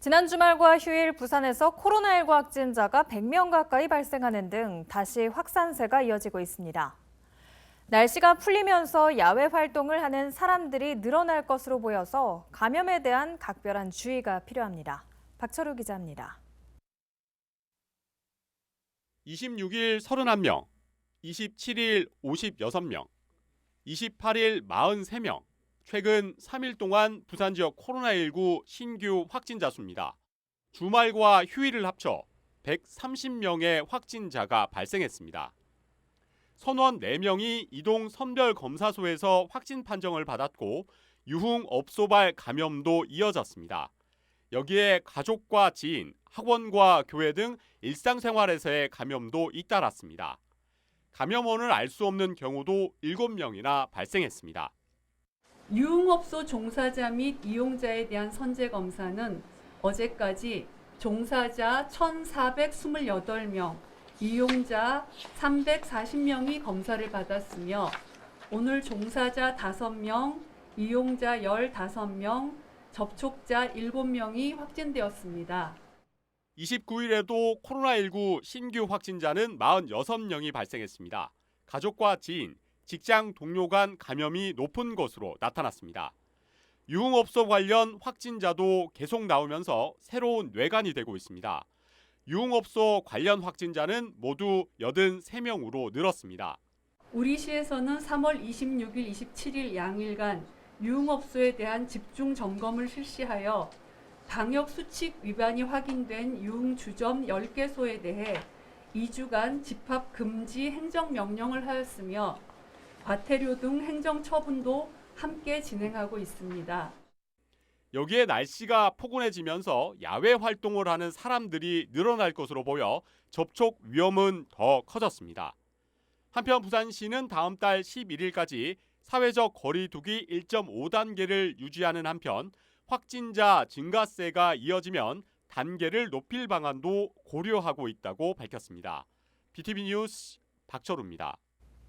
지난 주말과 휴일 부산에서 코로나19 확진자가 100명 가까이 발생하는 등 다시 확산세가 이어지고 있습니다. 날씨가 풀리면서 야외 활동을 하는 사람들이 늘어날 것으로 보여서 감염에 대한 각별한 주의가 필요합니다. 박철우 기자입니다. 26일 31명, 27일 56명, 28일 43명. 최근 3일 동안 부산 지역 코로나19 신규 확진자 수입니다. 주말과 휴일을 합쳐 130명의 확진자가 발생했습니다. 선원 4명이 이동 선별 검사소에서 확진 판정을 받았고 유흥 업소발 감염도 이어졌습니다. 여기에 가족과 지인, 학원과 교회 등 일상생활에서의 감염도 잇따랐습니다. 감염원을 알 수 없는 경우도 7명이나 발생했습니다. 유흥업소 종사자 및 이용자에 대한 선제 검사는 어제까지 종사자 1,428명, 이용자 340명이 검사를 받았으며 오늘 종사자 5명, 이용자 15명, 접촉자 7명이 확진되었습니다. 29일에도 코로나19 신규 확진자는 46명이 발생했습니다. 가족과 지인, 직장 동료 간 감염이 높은 것으로 나타났습니다. 유흥업소 관련 확진자도 계속 나오면서 새로운 뇌관이 되고 있습니다. 유흥업소 관련 확진자는 모두 83명으로 늘었습니다. 우리 시에서는 3월 26일, 27일 양일간 유흥업소에 대한 집중 점검을 실시하여 방역 수칙 위반이 확인된 유흥 주점 10개소에 대해 2주간 집합 금지 행정 명령을 하였으며 과태료 등 행정 처분도 함께 진행하고 있습니다. 여기에 날씨가 포근해지면서 야외 활동을 하는 사람들이 늘어날 것으로 보여 접촉 위험은 더 커졌습니다. 한편 부산시는 다음 달 11일까지 사회적 거리두기 1.5단계를 유지하는 한편 확진자 증가세가 이어지면 단계를 높일 방안도 고려하고 있다고 밝혔습니다. BTV 뉴스 박철우입니다.